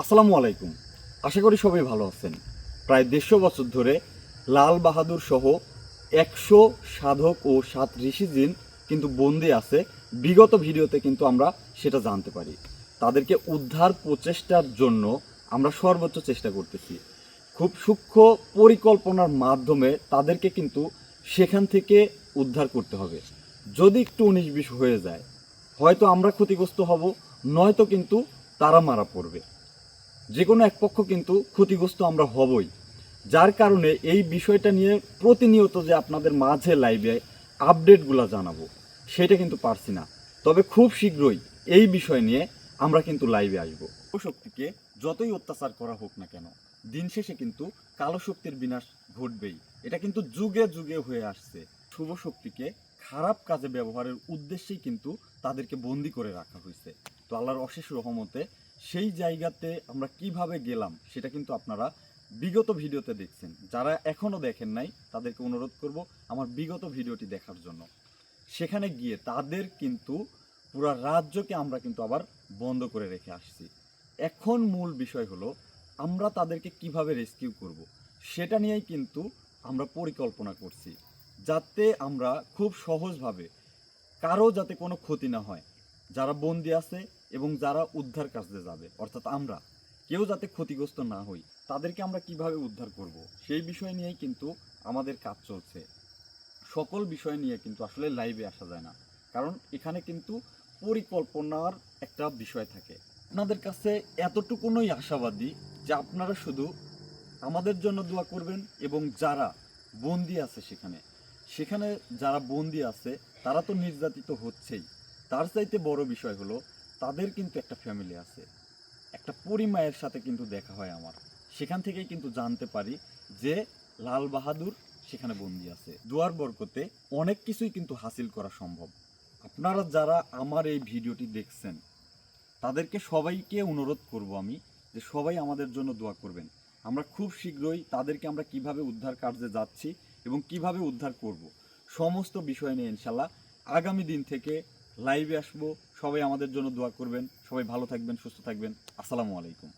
আসসালামু আলাইকুম। আশা করি সবাই ভালো আছেন। প্রায় দেড়শো বছর ধরে লাল বাহাদুর সহ একশো সাধক ও সাত ঋষিজিন কিন্তু বন্দি আছে। বিগত ভিডিওতে কিন্তু আমরা সেটা জানতে পারি। তাদেরকে উদ্ধার প্রচেষ্টার জন্য আমরা সর্বোচ্চ চেষ্টা করতেছি। খুব সূক্ষ্ম পরিকল্পনার মাধ্যমে তাদেরকে কিন্তু সেখান থেকে উদ্ধার করতে হবে। যদি একটু উনিশ বিশ হয়ে যায়, হয়তো আমরা ক্ষতিগ্রস্ত হব, নয়তো কিন্তু তারা মারা পড়বে। যে কোনো এক পক্ষ কিন্তু ক্ষতিগ্রস্ত আমরা হবই। যার কারণে এই বিষয়টা নিয়ে প্রতিনিয়ত যে আপনাদের মাঝে লাইভে আপডেটগুলো জানাব, সেটা কিন্তু পারছি না। তবে খুব শীঘ্রই এই বিষয় নিয়ে আমরা কিন্তু লাইভে আসব। শক্তিকে যতই অত্যাচার করা হোক না কেন, দিন শেষে কিন্তু কালো শক্তির বিনাশ ঘটবেই। এটা কিন্তু যুগে যুগে হয়ে আসছে। শুভ শক্তিকে খারাপ কাজে ব্যবহারের উদ্দেশ্যেই কিন্তু তাদেরকে বন্দি করে রাখা হয়েছে। তো আল্লাহর অশেষ রহমতে সেই জায়গাতে আমরা কীভাবে গেলাম, সেটা কিন্তু আপনারা বিগত ভিডিওতে দেখছেন। যারা এখনও দেখেন নাই, তাদেরকে অনুরোধ করব আমার বিগত ভিডিওটি দেখার জন্য। সেখানে গিয়ে তাদের কিন্তু পুরো রাজ্যকে আমরা কিন্তু আবার বন্ধ করে রেখে আসছি। এখন মূল বিষয় হলো, আমরা তাদেরকে কীভাবে রেস্কিউ করব, সেটা নিয়েই কিন্তু আমরা পরিকল্পনা করছি। যাতে আমরা খুব সহজভাবে কারও যাতে কোনো ক্ষতি না হয় যারা বন্দি আছে এবং যারা উদ্ধার কাজে যাবে, অর্থাৎ আমরা। কেউ যাতে ক্ষতিগ্রস্ত না হই, তাদেরকে আমরা কীভাবে উদ্ধার করব? সেই বিষয় নিয়েই কিন্তু আমাদের কাজ চলছে। সকল বিষয় নিয়ে কিন্তু আসলে লাইভে আসা যায় না। কারণ এখানে কিন্তু পরিকল্পনার একটা বিষয় থাকে। আপনাদের কাছে এতটুকুনই আশাবাদী যে আপনারা শুধু আমাদের জন্য দোয়া করবেন এবং যারা বন্দি আছে সেখানে সেখানে যারা বন্দি আছে, তারা তো নির্যাতিত হচ্ছেই। তার চাইতে বড় বিষয় হলো, তাদের কিন্তু একটা ফ্যামিলি আছে। একটা পরিমায়ের সাথে কিন্তু দেখা হয় আমার। সেখান থেকেই কিন্তু জানতে পারি যে লাল বাহাদুর সেখানে বন্দি আছে। দুয়ার বরকতে অনেক কিছুই কিন্তু হাসিল করা সম্ভব। আপনারা যারা আমার এই ভিডিওটি দেখছেন, তাদেরকে সবাইকে অনুরোধ করব আমি যে সবাই আমাদের জন্য দোয়া করবেন। আমরা খুব শীঘ্রই তাদেরকে আমরা কীভাবে উদ্ধার কার্যে যাচ্ছি এবং কীভাবে উদ্ধার করব, সমস্ত বিষয় নিয়ে ইনশাল্লাহ আগামী দিন থেকে লাইভে আসব। সবাই আমাদের জন্য দোয়া করবেন। সবাই ভালো থাকবেন সুস্থ থাকবেন। আসসালামু আলাইকুম।